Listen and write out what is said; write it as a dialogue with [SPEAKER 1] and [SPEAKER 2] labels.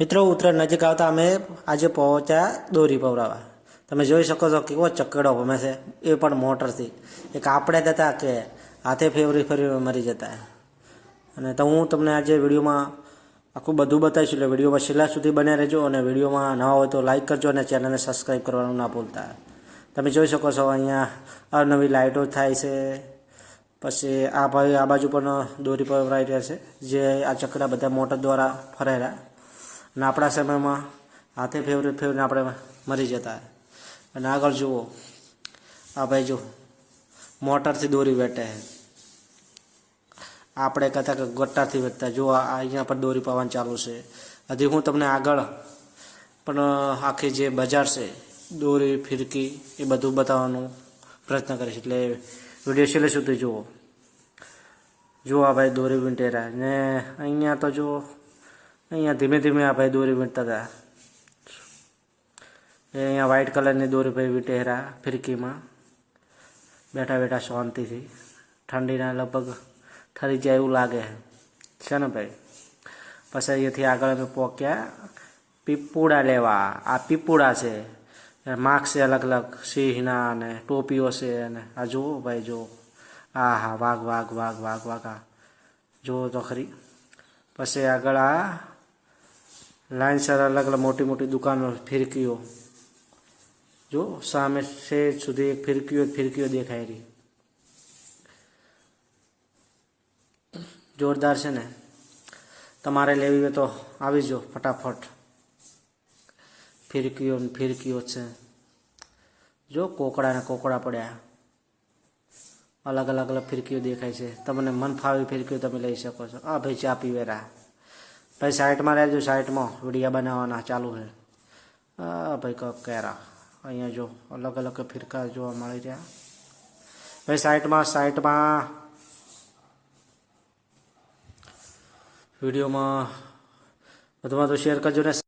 [SPEAKER 1] મિત્રો ઉત્તરાયણ નજીક આવતા અમે આજે પહોંચ્યા દોરી પવરાવા તમે જોઈ શકો છો કેવો ચકડો ગમે છે. એ પણ મોટરથી. એક આપણે જતા કે હાથે ફેવરી ફેરવી મરી જતા. અને તો હું તમને આજે વિડીયોમાં આખું બધું બતાવીશ, એટલે વિડીયોમાં છેલ્લા સુધી બન્યા રહેજો અને વિડીયોમાં નવા હોય તો લાઈક કરજો અને ચેનલને સબસ્ક્રાઈબ કરવાનું ના ભૂલતા. તમે જોઈ શકો છો અહીંયા અવનવી લાઇટો થાય છે. પછી આ ભાઈ આ બાજુ પણ દોરી પવરાઈ રહ્યા છે. જે આ ચકડા બધા મોટર દ્વારા ફરેલા. અને આપણા સમયમાં હાથે ફેવરે ફેવરીને આપણે મરી જતા અને આગળ જુઓ, આ ભાઈ જો મોટરથી દોરી વેટે આપણે કહેતા કે ગટ્ટાથી વેચતા જો અહીંયા પર દોરી પાવાનું ચાલુ છે. હજી હું તમને આગળ પણ આખી જે બજાર છે, દોરી, ફિરકી એ બધું બતાવવાનું પ્રયત્ન કરીશ. એટલે વીડિયો છેલ્લે સુધી જુઓ. જુઓ આ ભાઈ દોરી વિંટેરા ને અહીંયા તો જુઓ અહીંયા ધીમે ધીમે આ ભાઈ દોરી વીંટતા હતા. એ અહીંયા વ્હાઈટ કલરની દોરી ભાઈ વીંટેરા ફિરકીમાં. બેઠા બેઠા શાંતિથી. ઠંડીના લગભગ ઠરી જાય એવું લાગે. છે ને ભાઈ? પછી અહીંયાથી આગળ અમે પહોંચ્યા પીપુડા લેવા. આ પીપુડા છે. માર્ક છે અલગ અલગ. સિંહના અને ટોપીઓ છે અને આ જુઓ ભાઈ, જુઓ. આ હા વાઘ વાઘ વાઘ વાઘ વાઘ, આ. જુઓ તો ખરી. પછી આગળ આ લાઇનસર અલગ અલગ મોટી મોટી દુકાનો ફિરકીઓ જો સામે શેર સુધી એક ફિરકીઓ ફિરકીઓ દેખાય રહી જોરદાર છે ને તમારે લેવી હોય તો આવી જાઓ ફટાફટ ફિરકીઓ ફિરકીઓ છે જો કોકડા ને કોકડા પડ્યા અલગ અલગ અલગ ફિરકીઓ દેખાય છે તમને મન ફાવી ફિરકીઓ તમે લઈ શકો છો આ ભાઈ ચા પીવેરા ભાઈ, સાઈટમાં રહેજો, સાઈટમાં વિડીયા બનાવવાના ચાલુ છે. હા, ભાઈ, કક કેરા અહીંયા જો અલગ અલગ ફિરકા જોવા મળી રહ્યા. ભાઈ, સાઈટમાં સાઈટમાં. વિડીયોમાં. વધુમાં તો શેર કરજો ને.